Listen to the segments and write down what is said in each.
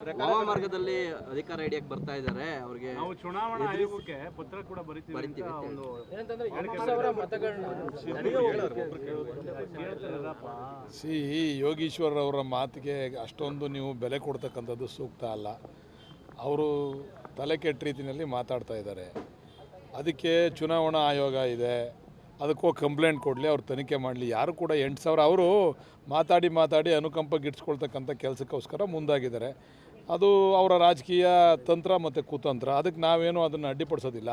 ಮಾರ್ಗದಲ್ಲಿ ಅಧಿಕಾರ ಹಿಡಿಯಕ್ಕೆ ಬರ್ತಾ ಇದ್ದಾರೆ ಅವ್ರಿಗೆ ನಾವು ಚುನಾವಣಾ ಆಯೋಗಕ್ಕೆ ಪತ್ರ ಕೂಡ ಬರಿತೀವಿ ಒಂದು ಸಿ ಯೋಗೀಶ್ವರ್ ಅವರ ಮಾತಿಗೆ ಅಷ್ಟೊಂದು ನೀವು ಬೆಲೆ ಕೊಡ್ತಕ್ಕಂಥದ್ದು ಸೂಕ್ತ ಅಲ್ಲ. ಅವರು ತಲೆ ಕೆಟ್ಟ ರೀತಿಯಲ್ಲಿ ಮಾತಾಡ್ತಾ ಇದ್ದಾರೆ. ಅದಕ್ಕೆ ಚುನಾವಣಾ ಆಯೋಗ ಇದೆ. ಅದಕ್ಕೂ ಕಂಪ್ಲೇಂಟ್ ಕೊಡಲಿ ಅವ್ರು ತನಿಖೆ ಮಾಡಲಿ. ಯಾರು ಕೂಡ ಎಂಟು ಸಾವಿರ ಅವರು ಮಾತಾಡಿ ಮಾತಾಡಿ ಅನುಕಂಪ ಗಿಟ್ಸ್ಕೊಳ್ತಕ್ಕಂಥ ಕೆಲಸಕ್ಕೋಸ್ಕರ ಮುಂದಾಗಿದ್ದಾರೆ. ಅದು ಅವರ ರಾಜಕೀಯ ತಂತ್ರ ಮತ್ತು ಕುತಂತ್ರ. ಅದಕ್ಕೆ ನಾವೇನು ಅದನ್ನು ಅಡ್ಡಿಪಡಿಸೋದಿಲ್ಲ.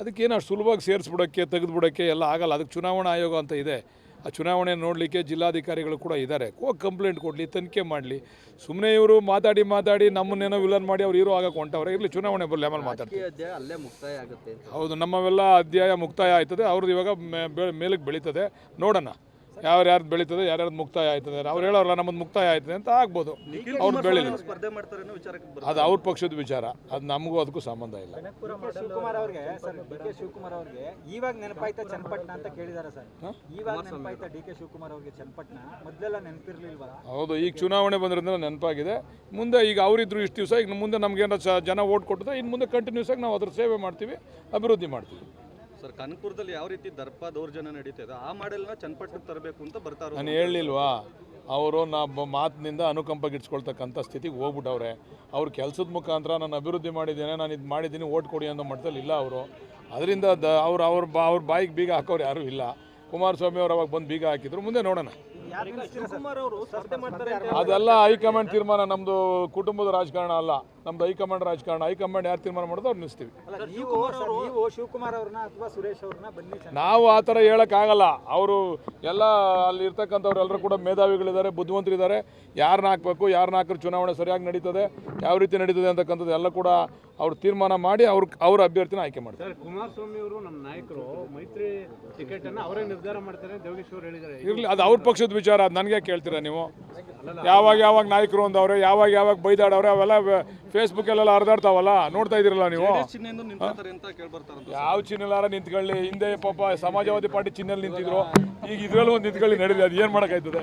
ಅದಕ್ಕೇನು ಅಷ್ಟು ಸುಲಭವಾಗಿ ಸೇರಿಸ್ಬಿಡೋಕ್ಕೆ ತೆಗೆದುಬಿಡೋಕ್ಕೆ ಎಲ್ಲ ಆಗಲ್ಲ. ಅದಕ್ಕೆ ಚುನಾವಣಾ ಆಯೋಗ ಅಂತ ಇದೆ. ಆ ಚುನಾವಣೆ ನೋಡಲಿಕ್ಕೆ ಜಿಲ್ಲಾಧಿಕಾರಿಗಳು ಕೂಡ ಇದ್ದಾರೆ. ಹೋಗಿ ಕಂಪ್ಲೇಂಟ್ ಕೊಡಲಿ ತನಿಖೆ ಮಾಡಲಿ. ಸುಮ್ಮನೆ ಇವರು ಮಾತಾಡಿ ಮಾತಾಡಿ ನಮ್ಮನ್ನೇನೋ ವಿಲನ್ ಮಾಡಿ ಅವ್ರು ಹೀರೋ ಆಗಕ್ಕೆ ಹೊಂಟವ್ರೆ. ಇರಲಿ ಚುನಾವಣೆ ಬರಲಿ ಆಮೇಲೆ ಮಾತಾಡ್ತೀವಿ ಹೌದು ನಮ್ಮವೆಲ್ಲ ಅಧ್ಯಾಯ ಮುಕ್ತಾಯ ಆಯ್ತದೆ. ಅವ್ರದ್ದು ಇವಾಗ ಮೇಲಕ್ಕೆ ಬೆಳೀತದೆ. ನೋಡೋಣ. ಯಾರ್ಯಾರ್ದು ಬೆಳೀತದೆ ಯಾರ್ಯಾರ್ದು ಮುಕ್ತಾಯ ಆಯ್ತದೆ ಅವ್ರು ಹೇಳೋರಲ್ಲ ನಮ್ಮದು ಮುಕ್ತಾಯ ಆಯ್ತದೆ ಅಂತ ಆಗ್ಬೋದು. ಅವ್ರು ಬೆಳೀಲಿ ಅದು ಅವ್ರ ಪಕ್ಷದ ವಿಚಾರ. ಅದು ನಮಗೂ ಅದಕ್ಕೂ ಸಂಬಂಧ ಇಲ್ಲ. ಶಿವಕುಮಾರ್ ಅವ್ರಿಗೆ ಸರ್ ಡಿ ಕೆ ಶಿವಕುಮಾರ್ ಅವ್ರಿಗೆ ಇವಾಗ ನೆನಪಾಯ್ತಾ ಚನ್ನಪಟ್ಟಣ ಅಂತ ಕೇಳಿದಾರೆ ಸರ್? ಇವಾಗ ನೆನಪಾಯ್ತಾ ಡಿ ಕೆ ಶಿವಕುಮಾರ್ ಅವ್ರಿಗೆ ಚನ್ನಪಟ್ಟಣ? ಮೊದಲೆಲ್ಲ ನೆನಪಿರ್ಲಿಲ್ವಾ? ಹೌದು ಈಗ ಚುನಾವಣೆ ಬಂದ್ರಿಂದ ನೆನಪಾಗಿದೆ. ಮುಂದೆ ಈಗ ಅವರಿದ್ರು ಇಷ್ಟು ದಿವಸ ಈಗ ಮುಂದೆ ನಮ್ಗೆ ಸ ಜನ ಓಟ್ ಕೊಟ್ಟಿದೆ ಇನ್ನು ಮುಂದೆ ಕಂಟಿನ್ಯೂಸ್ ಆಗಿ ನಾವು ಅದ್ರ ಸೇವೆ ಮಾಡ್ತೀವಿ ಅಭಿವೃದ್ಧಿ ಮಾಡ್ತೀವಿ. ಸರ್ ಕನಕಪುರದಲ್ಲಿ ಯಾವ ರೀತಿ ದರ್ಪ ದೌರ್ಜನ್ಯ ನಡೀತಾ ಇದೆ ಆ ಮಾಡೆಲ್ನ ಚನ್ನಪಟ್ಟಣ ತರಬೇಕು ಅಂತ ಬರ್ತಾರೋ ನಾನು ಹೇಳಲಿಲ್ವಾ ಅವರು ನಾ ಮಾತಿನಿಂದ ಅನುಕಂಪ ಗಿಟ್ಸ್ಕೊಳ್ತಕ್ಕಂಥ ಸ್ಥಿತಿಗೆ ಹೋಗ್ಬಿಟ್ಟವ್ರೆ. ಅವ್ರ ಕೆಲಸದ ಮುಖಾಂತರ ನಾನು ಅಭಿವೃದ್ಧಿ ಮಾಡಿದ್ದೇನೆ ನಾನು ಇದು ಮಾಡಿದ್ದೀನಿ ಓಟ್ ಕೊಡಿ ಅನ್ನೋ ಮಟ್ಟದಲ್ಲಿ ಇಲ್ಲ ಅವರು. ಅದರಿಂದ ದ ಅವ್ರು ಅವ್ರ ಬಾ ಅವ್ರ ಬಾಯಿಗೆ ಬೀಗ ಹಾಕೋರು ಯಾರೂ ಇಲ್ಲ. ಕುಮಾರಸ್ವಾಮಿ ಅವ್ರು ಅವಾಗ ಬಂದು ಬೀಗ ಹಾಕಿದ್ರು ಮುಂದೆ ನೋಡೋಣ. ಅದೆಲ್ಲ ಹೈಕಮಾಂಡ್ ತೀರ್ಮಾನ ನಮ್ದು ಕುಟುಂಬದ ರಾಜಕಾರಣ ಅಲ್ಲ ನಮ್ದು ಹೈಕಮಾಂಡ್ ರಾಜಕಾರಣ. ಹೈಕಮಾಂಡ್ ಯಾರು ತೀರ್ಮಾನ ಮಾಡೋದು ಅವ್ರು ನಿಲ್ಲಿಸ್ತೀವಿ ಅಲ್ಲ ನೀವು ಸರ್ ನೀವು ಶಿವಕುಮಾರ್ ಅವ್ರನ್ನ ಅಥವಾ ಸುರೇಶ್ ಅವ್ರನ್ನ ಬನ್ನಿ ನಾವು ಆ ಥರ ಹೇಳೋಕ್ಕಾಗಲ್ಲ. ಅವರು ಎಲ್ಲ ಅಲ್ಲಿ ಇರ್ತಕ್ಕಂಥವ್ರು ಎಲ್ಲರೂ ಕೂಡ ಮೇಧಾವಿಗಳಿದ್ದಾರೆ ಬುದ್ಧಿವಂತರಿದ್ದಾರೆ. ಯಾರನ್ನ ಹಾಕಬೇಕು ಯಾರನ್ನ ಹಾಕಿದ್ರೆ ಚುನಾವಣೆ ಸರಿಯಾಗಿ ನಡೀತದೆ ಯಾವ ರೀತಿ ನಡೀತದೆ ಅಂತಕ್ಕಂಥದ್ದು ಎಲ್ಲ ಕೂಡ ಅವ್ರು ತೀರ್ಮಾನ ಮಾಡಿ ಅವ್ರ ಅವ್ರ ಅಭ್ಯರ್ಥಿನ ಆಯ್ಕೆ ಮಾಡ್ತಾರೆ. ಸರ್ ಕುಮಾರಸ್ವಾಮಿ ಅವರು ನಮ್ಮ ನಾಯಕರು ಮೈತ್ರಿ ಟಿಕೆಟ್ ಅನ್ನ ಅವರೇ ನಿರ್ಧಾರ ಮಾಡ್ತಾರೆ ಇರಲಿ ಅದು ಅವ್ರ ಪಕ್ಷದ ವಿಚಾರ ಅದು ನನಗೆ ಕೇಳ್ತೀರಾ ನೀವು? ಯಾವಾಗ ಯಾವಾಗ ನಾಯಕರು ಅಂದವ್ರೆ ಯಾವಾಗ ಯಾವಾಗ ಬೈದಾಡವ್ರೆ ಅವೆಲ್ಲ ಫೇಸ್ಬುಕ್ಕಲ್ಲೆಲ್ಲ ಹರಿದಾಡ್ತಾವಲ್ಲ ನೋಡ್ತಾ ಇದ್ದೀರಲ್ಲ ನೀವು? ಯಾವ ಚಿನ್ನಲ್ಲಾರ ನಿಂತ್ಕೊಳ್ಳಿ ಹಿಂದೆ ಪಾಪ ಸಮಾಜವಾದಿ ಪಾರ್ಟಿ ಚಿಹ್ನೆಲ್ಲಿ ನಿಂತಿದ್ರು ಈಗ ಇದ್ರಲ್ಲೂ ಒಂದು ನಿಂತ್ಕೊಳ್ಳಿ ನಡೀಲಿ ಅದು ಏನು ಮಾಡೋಕ್ಕಾಯ್ತದೆ?